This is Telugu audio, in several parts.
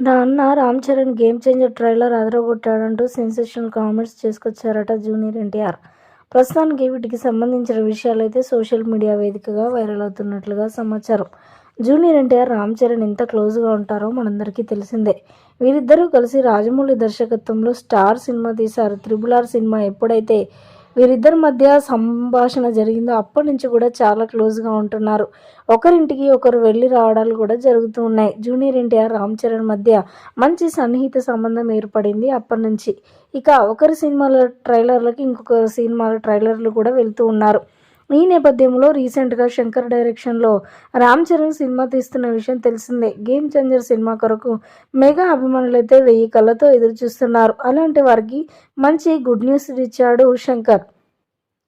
నా అన్న Ram Charan Game Changer trailer అదరగొట్టాడంటూ sensational comments చేసుకొచ్చారట జూనియర్ ఎన్టీఆర్. ప్రస్తుతానికి వీటికి సంబంధించిన విషయాలైతే సోషల్ మీడియా వేదికగా వైరల్ అవుతున్నట్లుగా సమాచారం. జూనియర్ ఎన్టీఆర్ రామ్ చరణ్ ఎంత క్లోజ్గా ఉంటారో మనందరికీ తెలిసిందే. వీరిద్దరూ కలిసి రాజమౌళి దర్శకత్వంలో స్టార్ సినిమా తీశారు. త్రిబుల్ ఆర్ సినిమా ఎప్పుడైతే వీరిద్దరి మధ్య సంభాషణ జరిగిందో అప్పటి నుంచి కూడా చాలా క్లోజ్గా ఉంటున్నారు. ఒకరింటికి ఒకరు వెళ్ళి రావడాలు కూడా జరుగుతూ ఉన్నాయి. జూనియర్ ఎన్టీఆర్ రామ్ చరణ్ మధ్య మంచి సన్నిహిత సంబంధం ఏర్పడింది అప్పటి నుంచి. ఇక ఒకరి సినిమాల ట్రైలర్లకి ఇంకొక సినిమాల ట్రైలర్లు కూడా వెళ్తూ ఉన్నారు. ఈ నేపథ్యంలో రీసెంట్గా శంకర్ డైరెక్షన్లో రామ్ చరణ్ సినిమా తీస్తున్న విషయం తెలిసిందే. గేమ్ చేంజర్ సినిమా కొరకు మెగా అభిమానులైతే వెయ్యి కళ్ళతో ఎదురు చూస్తున్నారు అలాంటి వారికి మంచి గుడ్ న్యూస్ ఇచ్చాడు శంకర్.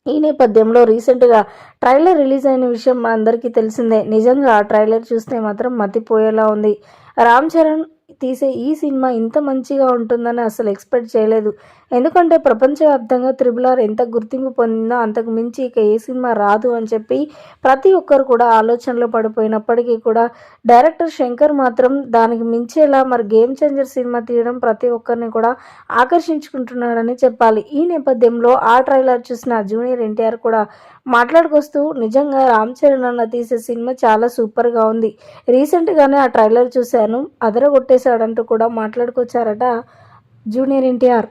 ఈ నేపథ్యంలో రీసెంట్గా ట్రైలర్ రిలీజ్ అయిన విషయం అందరికీ తెలిసిందే. నిజంగా ఆ ట్రైలర్ చూస్తే మాత్రం మతిపోయేలా ఉంది. రామ్ చరణ్ తీసే ఈ సినిమా ఇంత మంచిగా ఉంటుందని అసలు ఎక్స్పెక్ట్ చేయలేదు. ఎందుకంటే ప్రపంచవ్యాప్తంగా త్రిబుల్ ఆర్ ఎంత గుర్తింపు పొందిందో అంతకు మించి ఇక ఏ సినిమా రాదు అని చెప్పి ప్రతి ఒక్కరు కూడా ఆలోచనలో పడిపోయినప్పటికీ కూడా డైరెక్టర్ శంకర్ మాత్రం దానికి మించేలా మరి గేమ్ చేంజర్ సినిమా తీయడం ప్రతి ఒక్కరిని కూడా ఆకర్షించుకుంటున్నాడని చెప్పాలి. ఈ నేపథ్యంలో ఆ ట్రైలర్ చూసిన జూనియర్ ఎన్టీఆర్ కూడా మాట్లాడుకొస్తూ నిజంగా రామ్ చరణ్ అన్న తీసే సినిమా చాలా సూపర్గా ఉంది. రీసెంట్గానే ఆ ట్రైలర్ చూశాను. అదరగొట్టేశాడంటూ కూడా మాట్లాడుకొచ్చారట జూనియర్ ఎన్టీఆర్.